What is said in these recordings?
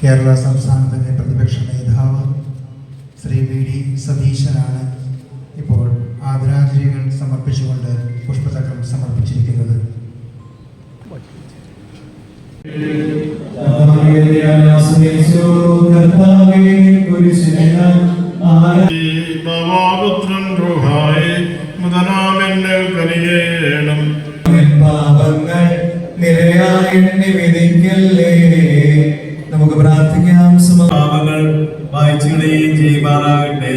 കേരള സംസ്ഥാനത്തിന്റെ പ്രതിപക്ഷ നേതാവ് ശ്രീ വി ഡി സതീശനാണ് ഇപ്പോൾ ആദരാഞ്ജലികൾ സമർപ്പിച്ചുകൊണ്ട് പുഷ്പചക്രം സമർപ്പിച്ചിരിക്കുന്നത്. പാപങ്ങൾ വിധിക്കല്ലേ നമുക്ക് പ്രാർത്ഥിക്കാം. സമ പാപങ്ങൾ വായിച്ചുകളയും ചെയ്യുമാറാകട്ടെ.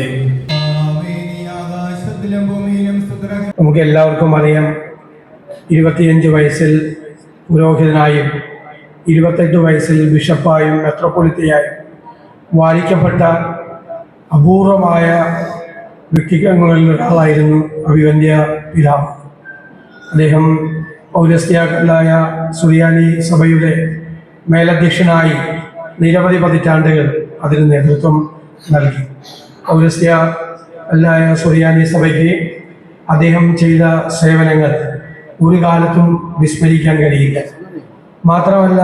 നമുക്ക് എല്ലാവർക്കും അറിയാം ഇരുപത്തിയഞ്ച് വയസ്സിൽ പുരോഹിതനായും ഇരുപത്തെട്ട് വയസ്സിൽ ബിഷപ്പായും മെത്രോപൊളിത്തയായും വാഴിക്കപ്പെട്ട അപൂർവമായ വ്യക്തിത്വങ്ങളിൽ ഒരാളായിരുന്നു അഭിവന്ധ്യ പിതാവ്. അദ്ദേഹം പൗരസ്ത്യാക്കളായ സുറിയാനി സഭയുടെ മേലധ്യക്ഷനായി നിരവധി പതിറ്റാണ്ടുകൾ അതിന് നേതൃത്വം നൽകി. പൗരസ്ത്യ അല്ലായ സുറിയാനി സഭയ്ക്ക് അദ്ദേഹം ചെയ്ത സേവനങ്ങൾ ഒരു കാലത്തും വിസ്മരിക്കാൻ കഴിയില്ല. മാത്രമല്ല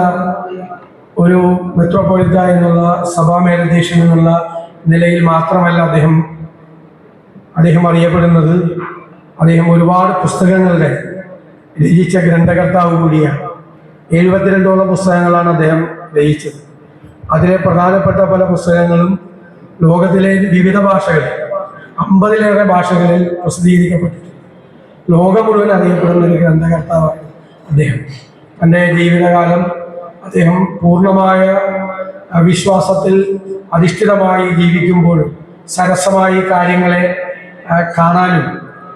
ഒരു മെത്രോപൊളിത്ത എന്നുള്ള സഭാ മേലധ്യക്ഷൻ എന്നുള്ള നിലയിൽ മാത്രമല്ല അദ്ദേഹം അദ്ദേഹം അറിയപ്പെടുന്നത്. അദ്ദേഹം ഒരുപാട് പുസ്തകങ്ങളുടെ രചിച്ച ഗ്രന്ഥകർത്താവ് കൂടിയാണ്. എഴുപത്തിരണ്ടോളം പുസ്തകങ്ങളാണ് അദ്ദേഹം രചിച്ചത്. അതിലെ പ്രധാനപ്പെട്ട പല പുസ്തകങ്ങളും ലോകത്തിലെ വിവിധ ഭാഷകളിൽ അമ്പതിലേറെ ഭാഷകളിൽ പ്രസിദ്ധീകരിക്കപ്പെട്ടിട്ടുണ്ട്. ലോകം മുഴുവൻ അറിയപ്പെടുന്ന ഒരു ഗ്രന്ഥകർത്താവാണ് അദ്ദേഹം. തന്റെ ജീവിതകാലം അദ്ദേഹം പൂർണമായ വിശ്വാസത്തിൽ അധിഷ്ഠിതമായി ജീവിക്കുമ്പോൾ സരസമായി കാര്യങ്ങളെ കാണാനും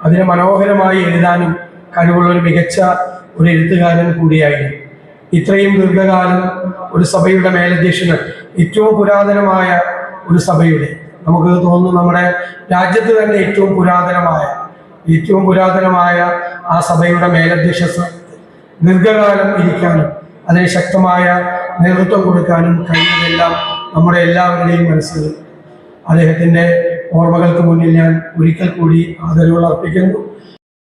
അതിനെ മനോഹരമായി എഴുതാനും കഴിവുള്ള ഒരു മികച്ച ഒരു എഴുത്തുകാരൻ കൂടിയായിരുന്നു. ഇത്രയും ദീർഘകാലം ഒരു സഭയുടെ മേലധ്യക്ഷന് ഏറ്റവും പുരാതനമായ ഒരു സഭയുടെ നമുക്ക് തോന്നുന്നു നമ്മുടെ രാജ്യത്ത് തന്നെ ഏറ്റവും പുരാതനമായ ഏറ്റവും പുരാതനമായ ആ സഭയുടെ മേലധ്യക്ഷ ദീർഘകാലം ഇരിക്കാനും അതിന് ശക്തമായ നേതൃത്വം കൊടുക്കാനും കഴിയുന്നതെല്ലാം നമ്മുടെ എല്ലാവരുടെയും മനസ്സിൽ. അദ്ദേഹത്തിന്റെ ഓർമ്മകൾക്ക് മുന്നിൽ ഞാൻ ഒരിക്കൽ കൂടി ആദരവുകൾ അർപ്പിക്കുന്നു.